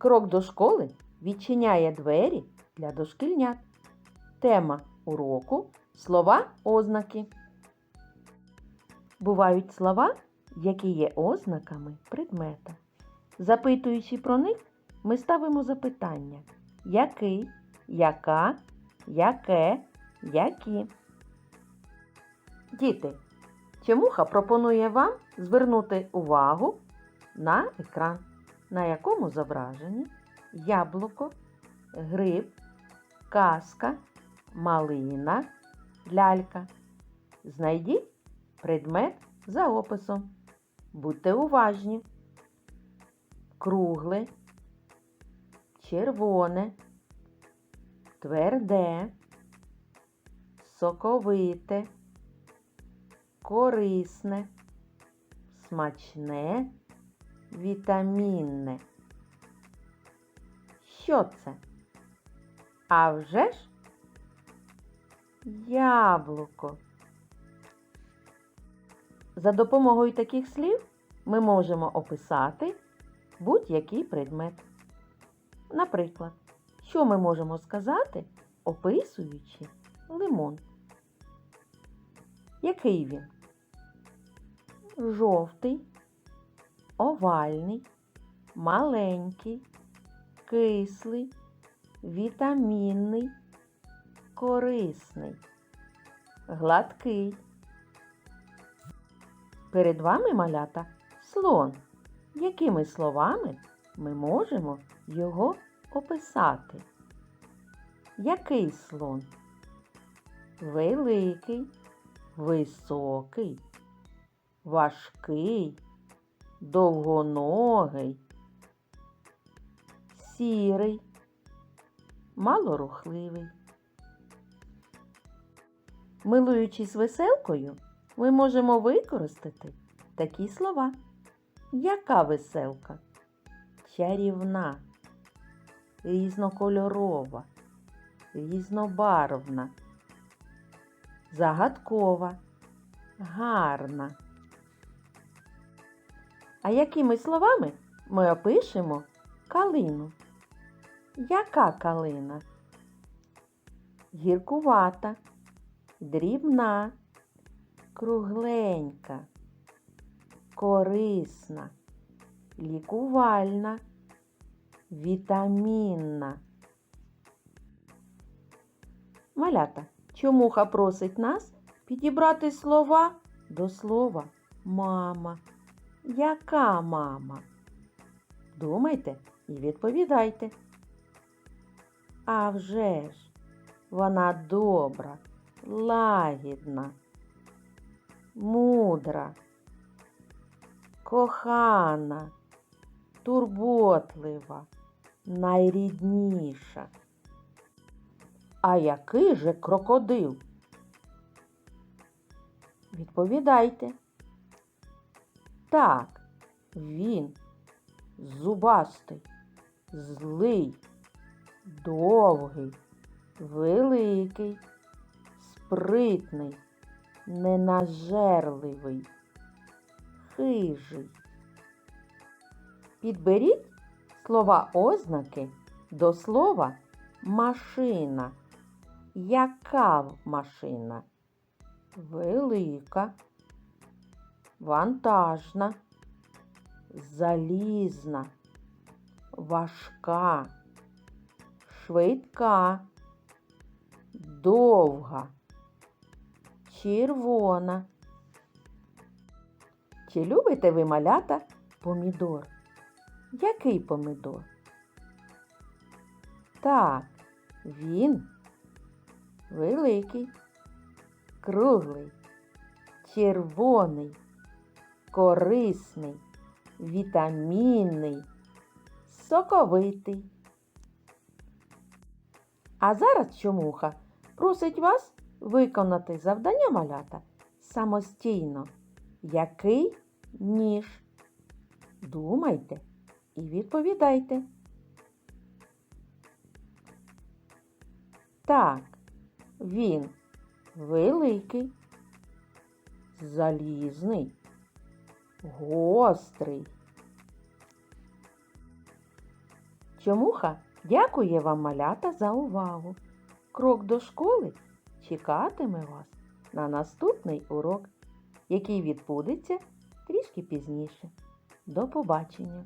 Крок до школи відчиняє двері для дошкільнят. Тема уроку слова ознаки. Бувають слова, які є ознаками предмета. Запитуючи про них, ми ставимо запитання: який, яка, яке, які. Діти, Чемуха пропонує вам звернути увагу на екран, на якому зображені яблуко, гриб, казка, малина, лялька. Знайдіть предмет за описом. Будьте уважні. Кругле, червоне, тверде, соковите, корисне, смачне, вітамінне. Що це? А вже ж яблуко. За допомогою таких слів ми можемо описати будь-який предмет. Наприклад, що ми можемо сказати, описуючи лимон? Який він? Жовтий, овальний, маленький, кислий, вітамінний, корисний, гладкий. Перед вами малята слон. Якими словами ми можемо його описати? Який слон? Великий, високий, важкий, довгоногий, сірий, малорухливий. Милуючись веселкою, ми можемо використати такі слова. Яка веселка? Чарівна, різнокольорова, різнобарвна, загадкова, гарна. А якими словами ми опишемо калину? Яка калина? Гіркувата, дрібна, кругленька, корисна, лікувальна, вітамінна. Малята, чомуха просить нас підібрати слова до слова мама. Яка мама? Думайте і відповідайте. А вже ж, вона добра, лагідна, мудра, кохана, турботлива, найрідніша. А який же крокодил? Відповідайте. Так, він зубастий, злий, довгий, великий, спритний, ненажерливий, хижий. Підберіть слова ознаки до слова машина. Яка машина? Велика, вантажна, залізна, важка, швидка, довга, червона. Чи любите ви малята помідор? Який помідор? Так, він великий, круглий, червоний, корисний, вітамінний, соковитий. А зараз чомуха просить вас виконати завдання малята самостійно. Який ніж? Думайте і відповідайте. Так, він великий, залізний, гострий. Чомуха дякує вам малята за увагу. Крок до школи чекатиме вас на наступний урок, який відбудеться трішки пізніше. До побачення!